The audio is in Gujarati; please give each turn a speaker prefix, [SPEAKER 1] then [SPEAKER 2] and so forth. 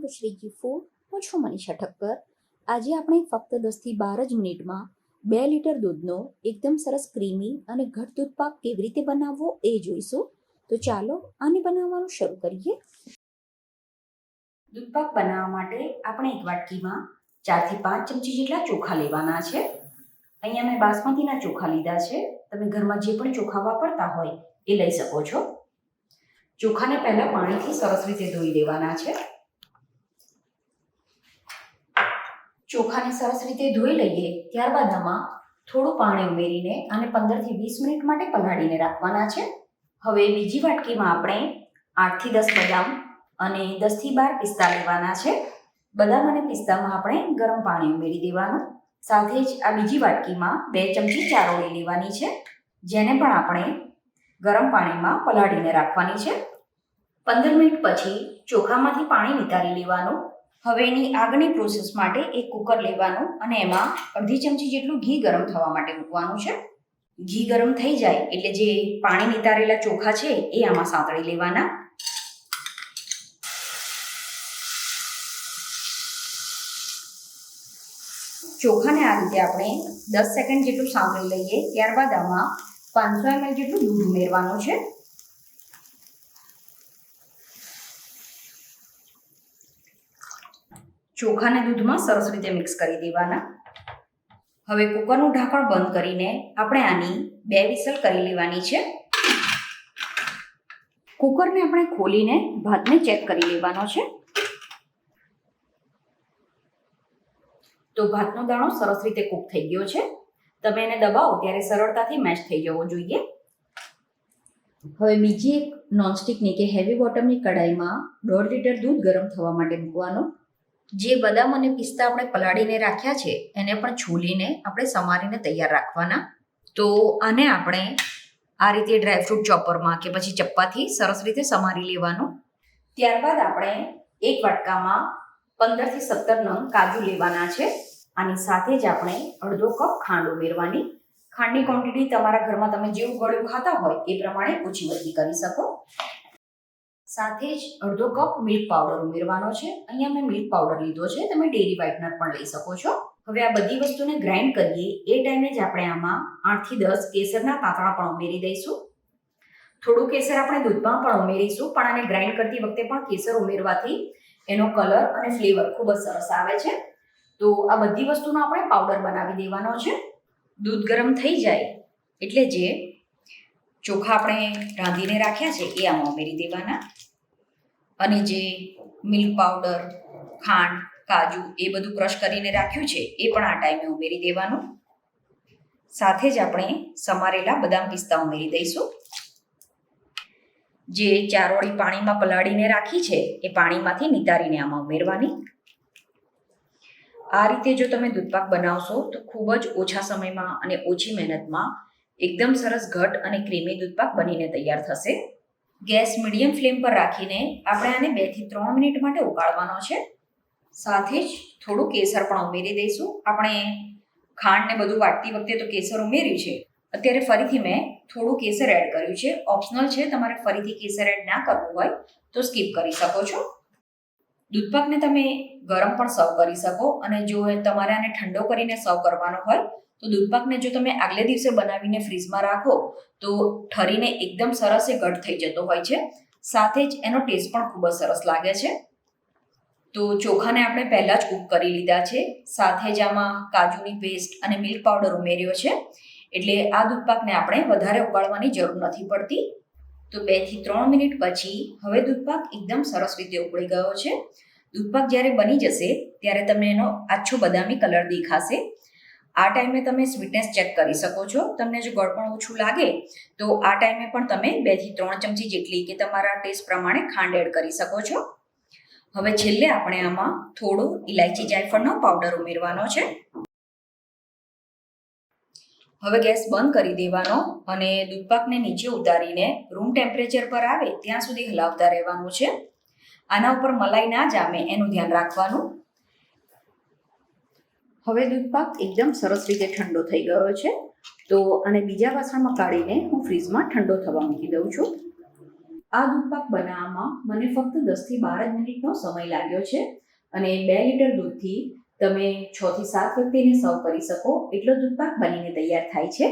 [SPEAKER 1] ટુ શ્રીજી ફૂડ હું છું મનીષા ઠક્કર. આજે આપણે ફક્ત દસથી બાર જ મિનિટમાં બે લીટર દૂધનો એકદમ સરસ ક્રીમી અને ઘટ દૂધ પાક કેવી રીતે બનાવવો એ જોઈશું. તો ચાલો આને બનાવવાનું શરૂ કરીએ. દૂધ પાક બનાવવા માટે આપણે એક વાટકીમાં ચારથી પાંચ ચમચી જેટલા ચોખા લેવાના છે. અહીંયા મેં બાસમતીના ચોખા લીધા છે. તમે ઘરમાં જે પણ ચોખા વાપરતા હોય એ લઈ શકો છો. ચોખાને પહેલાં પાણીથી સરસ રીતે ધોઈ દેવાના છે. ચોખાને સરસ રીતે ધોઈ લઈએ, ત્યારબાદ આમાં થોડું પાણી ઉમેરીને અને પંદરથી વીસ મિનિટ માટે પલાળીને રાખવાના છે. હવે બીજી વાટકીમાં આપણે આઠથી દસ બદામ અને દસથી બાર પિસ્તા લેવાના છે. બદામ અને પિસ્તામાં આપણે ગરમ પાણી ઉમેરી દેવાનું. સાથે જ આ બીજી વાટકીમાં બે ચમચી ચારોળી લેવાની છે, જેને પણ આપણે ગરમ પાણીમાં પલાળીને રાખવાની છે. પંદર મિનિટ પછી ચોખામાંથી પાણી નિતારી લેવાનું. હવે એની આગળની પ્રોસેસ માટે એક કુકર લેવાનું અને એમાં અડધી ચમચી જેટલું ઘી ગરમ થવા માટે મૂકવાનું છે. ઘી ગરમ થઈ જાય એટલે જે પાણી નિતારેલા ચોખા છે એ આમાં સાંતળી લેવાના. ચોખાને આ રીતે આપણે દસ સેકન્ડ જેટલું સાંકળી લઈએ, ત્યારબાદ આમાં પાંચસો એમએલ જેટલું દૂધ ઉમેરવાનું છે. ચોખાને દૂધમાં સરસ રીતે મિક્સ કરી દેવાના. હવે કુકરનું ઢાંકણ બંધ કરીને આપણે આની બે વિસલ કરી લેવાની છે. કુકરને આપણે ખોલીને ભાતને ચેક કરી લેવાનો છે. તો ભાતનો દાણો સરસ રીતે કૂક થઈ ગયો છે. તમે એને દબાવો ત્યારે સરળતાથી મેશ થઈ જવો જોઈએ. હવે બીજી એક નોનસ્ટિકની કે હેવી બોટમની કઢાઈમાં દોઢ લીટર દૂધ ગરમ થવા માટે મૂકવાનું. જે બદામ અને પિસ્તા આપણે પલાળીને રાખ્યા છે, એને પણ છોલીને આપણે સમારીને તૈયાર રાખવાના. તો આને આપણે આ રીતે ડ્રાયફ્રૂટ ચોપરમાં કે પછી ચપ્પાથી સરસ રીતે સમારી લેવાનું. ત્યારબાદ આપણે એક વાટકામાં પંદરથી સત્તર નંગ કાજુ લેવાના છે. આની સાથે જ આપણે અડધો કપ ખાંડ ઉમેરવાની. ખાંડની ક્વોન્ટિટી તમારા ઘરમાં તમે જેવું ગળ્યું ખાતા હોય એ પ્રમાણે ઓછી વધી કરી શકો. સાથે જ અડધો કપ મિલ્ક પાવડર ઉમેરવાનો છે. અહીંયા મેં મિલ્ક પાવડર લીધો છે. તમે ડેરી વ્હાઇટનર પણ લઈ શકો છો. હવે આ બધી વસ્તુને ગ્રાઇન્ડ કરીએ. એ ટાઈમે જ આપણે આમાં આઠથી દસ કેસરના તાંતણા પણ ઉમેરી દઈશું. થોડું કેસર આપણે દૂધમાં પણ ઉમેરીશું, પણ આને ગ્રાઇન્ડ કરતી વખતે પણ કેસર ઉમેરવાથી એનો કલર અને ફ્લેવર ખૂબ જ સરસ આવે છે. તો આ બધી વસ્તુનો આપણે પાવડર બનાવી દેવાનો છે. દૂધ ગરમ થઈ જાય એટલે જે ચોખા આપણે રાંધીને રાખ્યા છે, એ આમાં ઉમેરી દેવાના. અને જે મિલ્ક પાવડર ખાંડ, કાજુ એ બધું ક્રશ કરીને રાખ્યું છે, એ પણ આ ટાઈમે ઉમેરી દેવાનું. સાથે જ આપણે સમારેલા બદામ પિસ્તા ઉમેરી દઈશું. જે ચારોળી પાણીમાં પલાળીને રાખી છે, એ પાણીમાંથી નિતારીને આમાં ઉમેરવાની. આ રીતે જો તમે દૂધપાક બનાવશો, તો ખૂબ જ ઓછા સમયમાં અને ઓછી મહેનતમાં એકદમ સરસ ઘટ અને ક્રીમી દૂધપાક બનીને તૈયાર થશે. ગેસ મીડિયમ ફ્લેમ પર રાખીને આપણે આને બેથી ત્રણ મિનિટ માટે ઉકાળવાનો છે. સાથે જ થોડું કેસર પણ ઉમેરી દઈશું. આપણે ખાંડને બધું વાટતી વખતે તો કેસર ઉમેર્યું છે. અત્યારે ફરીથી મેં થોડું કેસર એડ કર્યું છે. ઓપ્શનલ છે, તમારે ફરીથી કેસર એડ ના કરવું હોય તો સ્કીપ કરી શકો છો. દૂધપાકને તમે ગરમ પણ સર્વ કરી શકો અને જો તમારે આને ઠંડો કરીને સર્વ કરવાનો હોય તો દૂધપાકને જો તમે આગલે દિવસે બનાવીને ફ્રીજમાં રાખો, તો ઠરીને એકદમ સરસ એ ઘટ થઈ જતો હોય છે. સાથે જ એનો ટેસ્ટ પણ ખૂબ જ સરસ લાગે છે. તો ચોખાને આપણે પહેલાં જ કૂક કરી લીધા છે. સાથે જ આમાં કાજુની પેસ્ટ અને મિલ્ક પાવડર ઉમેર્યો છે. એટલે આ દૂધપાકને આપણે વધારે ઉકાળવાની જરૂર નથી પડતી. તો બેથી ત્રણ મિનિટ પછી હવે દૂધપાક એકદમ સરસ રીતે ઉકળી ગયો છે. દૂધપાક જ્યારે બની જશે, ત્યારે તમને એનો આછો બદામી કલર દેખાશે. આ ટાઈમે તમે સ્વીટનેસ ચેક કરી શકો છો. તમને જો ગળપણ ઓછું લાગે, તો આ ટાઈમે પણ તમે બેથી ત્રણ ચમચી જેટલી કે તમારા ટેસ્ટ પ્રમાણે ખાંડ એડ કરી શકો છો. હવે છેલ્લે આપણે આમાં થોડો ઇલાયચી જાયફળનો પાવડર ઉમેરવાનો છે. હવે ગેસ બંધ કરી દેવાનો અને દૂધપાકને નીચે ઉતારીને રૂમ ટેમ્પરેચર પર આવે ત્યાં સુધી હલાવતા રહેવાનું છે. આના ઉપર મલાઈ ના જામે, એનું ધ્યાન રાખવાનું. હવે દૂધપાક એકદમ સરસ રીતે ઠંડો થઈ ગયો છે. તો આને બીજા વાસણમાં કાઢીને હું ફ્રીજમાં ઠંડો થવા મૂકી દઉં છું. આ દૂધપાક બનાવવામાં મને ફક્ત દસથી બાર જ મિનિટનો સમય લાગ્યો છે અને બે લીટર દૂધથી તમે છથી સાત વ્યક્તિને સર્વ કરી શકો એટલો દૂધપાક બનીને તૈયાર થાય છે.